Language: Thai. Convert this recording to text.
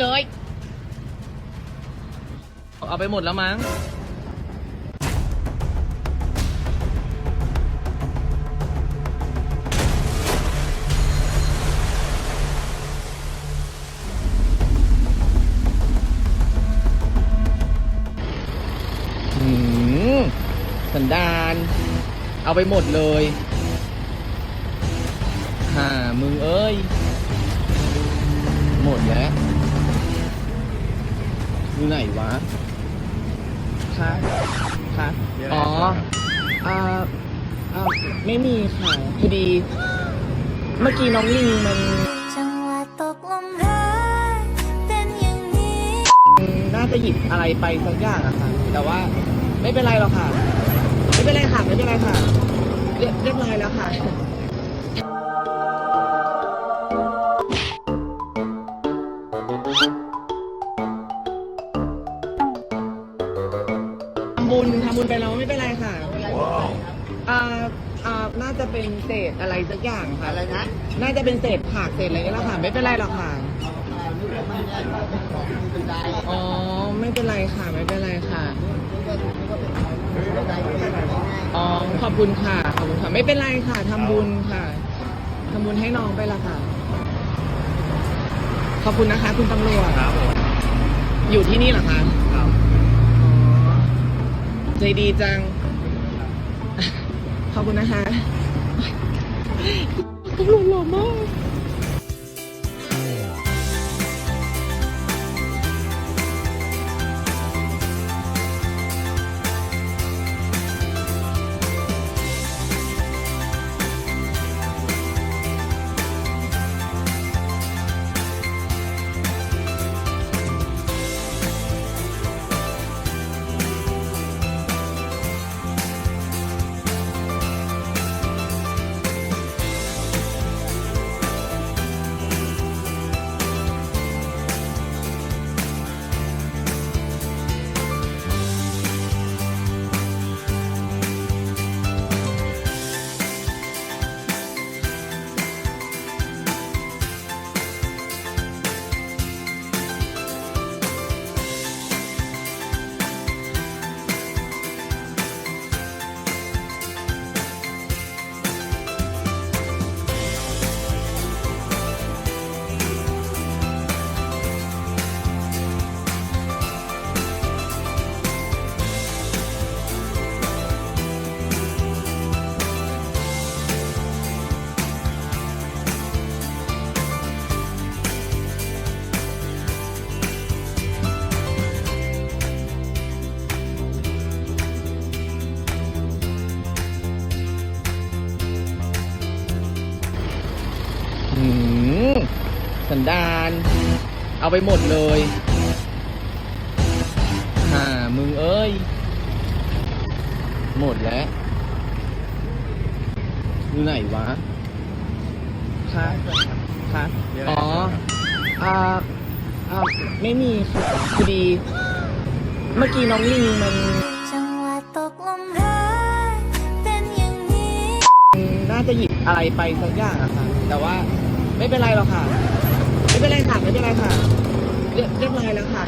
เลย เอาไปหมดแล้วมั้งหืมสันดาน เอาไปหมดเลยห่ามึงเอ้ย หมดแล้ว อยู่ไหนวะคะคะอ๋ออ่าอ่าไม่มีค่ะพอดี เมื่อกี้น้องลิงมันจังหวะตกลมรักเป็นอย่างนี้ น่าจะหยิบอะไรไปสักอย่างอะค่ะ แต่ว่าไม่เป็นไรหรอกค่ะ ไม่เป็นไรค่ะ ไม่เป็นไรค่ะ เรียบเรียบร้อยแล้วค่ะำบุญทำบุญไปแล้วไม่เป็นไรค่ะอ่าอ่าน่าจะเป็นเศษอะไรสักอย่างค่ะ อะไรนะ น่าจะเป็นเศษผักเศษอะไรนี่แหละค่ะ ไม่เป็นไรหรอกค่ะ อ๋อ ไม่เป็นไรค่ะ ไม่เป็นไรค่ะ อ๋อ ขอบคุณค่ะ ขอบคุณค่ะ ไม่เป็นไรค่ะ ทำบุญค่ะ ทำบุญให้น้องไปละค่ะ ขอบคุณนะคะ คุณตำรวจ ครับผมอยู่ที่นี่เหรอคะ ครับอ๋อ ใจดีจัง ขอบคุณนะคะตำรวจหล่อมาก สันดาน เอาไปหมดเลยห่ามึงเอ้ย หมดแล้วอยู่ไหนวะคะคะอ๋ออ่าอ่าไม่มีค่ะพอดี เมื่อกี้น้องลิงมันจังหวะตกลมรักเป็นอย่างนี้ น่าจะหยิบอะไรไปสักอย่างอะค่ะแต่ว่า ไม่เป็นไรหรอกค่ะ ไม่เป็นไรค่ะ ไม่เป็นไรค่ะ เรียบเรียบร้อยแล้วค่ะ